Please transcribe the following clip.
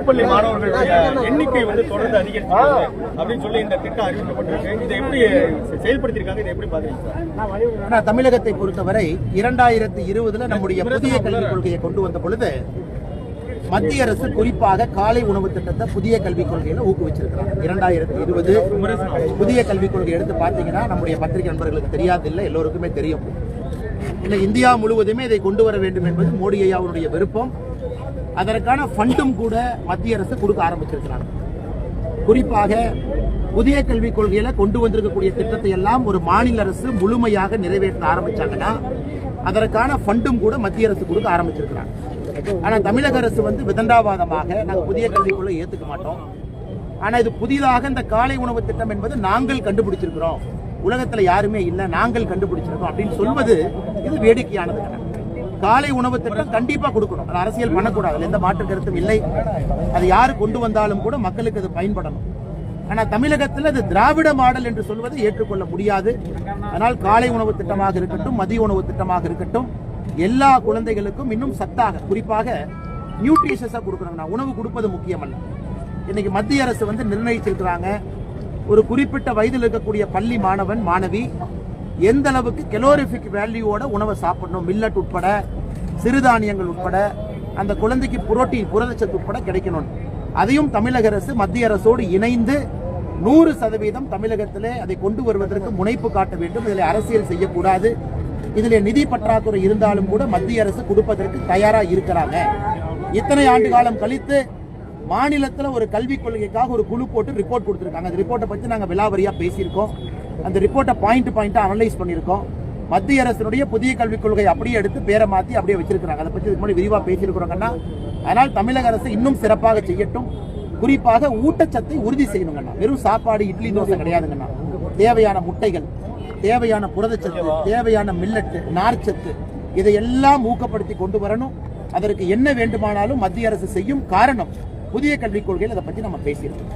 தொடக்கப்பள்ளி மாணவர்களுடைய எண்ணிக்கை வந்து தொடர்ந்து அதிகரிச்சு வருது அப்படின்னு சொல்லி இந்த திட்டம் அறிவிக்கப்பட்டிருக்கு. இதை எப்படி செயல்படுத்தியிருக்காங்க? இதை எப்படி பாக்குறீங்க ஆனா தமிழகத்தை பொறுத்தவரை இரண்டாயிரத்தி இருபதுல நம்முடைய புதிய கல்விக் கொள்கையை கொண்டு வந்த பொழுது மத்திய அரசு குறிப்பாக காலை உணவு திட்டத்தை புதிய கல்விக் கொள்கையில ஊக்குவிச்சிருக்கிறாங்க. இரண்டாயிரத்தி இருபது புதிய கல்விக் கொள்கை எடுத்து பார்த்தீங்கன்னா நம்முடைய பத்திரிகை நண்பர்களுக்கு தெரியாது இல்லை எல்லோருக்குமே தெரியும். இல்லை இந்தியா முழுவதுமே இதை கொண்டு வர வேண்டும் என்பது மோடி ஐயாவுடைய விருப்பம். அதற்கான ஃபண்டும் கூட மத்திய அரசு கொடுக்க ஆரம்பிச்சிருக்கிறாங்க. குறிப்பாக புதிய கல்விக் கொள்கையில கொண்டு வந்திருக்கக்கூடிய திட்டத்தை எல்லாம் ஒரு மாநில அரசு முழுமையாக நிறைவேற்ற ஆரம்பிச்சாங்கன்னா அதற்கான ஃபண்டும் கூட மத்திய அரசு கொடுக்க ஆரம்பிச்சிருக்கிறாங்க. ஆனா தமிழக அரசு வந்து விதண்டாவாதமாக நாங்கள் புதிய கல்விக் கொள்கை ஏத்துக்க மாட்டோம். ஆனா இது புதிதாக இந்த காலை உணவு திட்டம் என்பது நாங்கள் கண்டுபிடிச்சிருக்கிறோம். உலகத்துல யாருமே இல்லை நாங்கள் கண்டுபிடிச்சிருக்கோம் அப்படின்னு சொல்வது இது வேடிக்கையானது கிடையாது. காலை உணவு திட்டம் கண்டிப்பா கொடுக்கணும். அது அரசியல் பண்ணக்கூடாது. எந்த மாற்று கருத்தும் இல்லை. அது யாரு கொண்டு வந்தாலும் கூட மக்களுக்கு அது பயன்படணும். ஆனா தமிழகத்தில் அது திராவிட மாடல் என்று சொல்வது ஏற்றுக்கொள்ள முடியாது. அதனால் காலை உணவு திட்டமாக இருக்கட்டும் மதிய உணவு திட்டமாக இருக்கட்டும் எல்லா குழந்தைகளுக்கும் இன்னும் சத்தாக குறிப்பாக நியூட்ரிஷஸாக கொடுக்கணும். உணவு கொடுப்பது முக்கியமல்ல. இன்னைக்கு மத்திய அரசு வந்து நிர்ணயிச்சிருக்கிறாங்க. ஒரு குறிப்பிட்ட வயதில் இருக்கக்கூடிய பள்ளி மாணவன் மாணவி எந்த அளவுக்கு கெலோரிஃபிக் வேல்யூவோட உணவை சாப்பிடணும்? மில்லட் உட்பட சிறுதானியங்கள் உட்பட அந்த குழந்தைக்கு புரோட்டீன் புரதச்சத்து உட்பட கிடைக்கணும். அதையும் தமிழக அரசு மத்திய அரசோடு இணைந்து நூறு சதவீதம் தமிழகத்திலே அதை கொண்டு வருவதற்கு முனைப்பு காட்ட வேண்டும். இதில் அரசியல் செய்யக்கூடாது. இதில் நிதி பற்றாக்குறை இருந்தாலும் கூட மத்திய அரசு கொடுப்பதற்கு தயாராக இருக்கிறாங்க. இத்தனை ஆண்டு காலம் கழித்து மாநிலத்தில் ஒரு கல்விக் கொள்கைக்காக ஒரு குழு போட்டு ரிப்போர்ட் கொடுத்துருக்காங்க. அந்த ரிப்போர்ட்டை பற்றி நாங்கள் விலாவரியாக பேசியிருக்கோம். அந்த ரிப்போர்ட்டை பாயிண்ட் பாயிண்ட்டாக அனலைஸ் பண்ணியிருக்கோம். மத்திய அரசினுடைய புதிய கல்விக் கொள்கை அப்படியே எடுத்து பேரை மாற்றி அப்படியே வச்சிருக்கிறாங்க. அதை பற்றி இதுக்கு முன்னாடி விரிவாக பேசியிருக்கிறோங்கன்னா அதனால் தமிழக அரசு இன்னும் சிறப்பாக செய்யட்டும். குறிப்பாக ஊட்டச்சத்தை உறுதி செய்யணுங்கண்ணா. வெறும் சாப்பாடு இட்லி தோசை கிடையாதுங்கண்ணா. தேவையான முட்டைகள் தேவையான புரதச்சத்து தேவையான மில்லட்டு நார்ச்சத்து இதையெல்லாம் ஊக்கப்படுத்தி கொண்டு வரணும். அதற்கு என்ன வேண்டுமானாலும் மத்திய அரசு செய்யும் காரணம் புதிய கல்விக் கொள்கையில் அதை பற்றி நம்ம பேசியிருக்கோம்.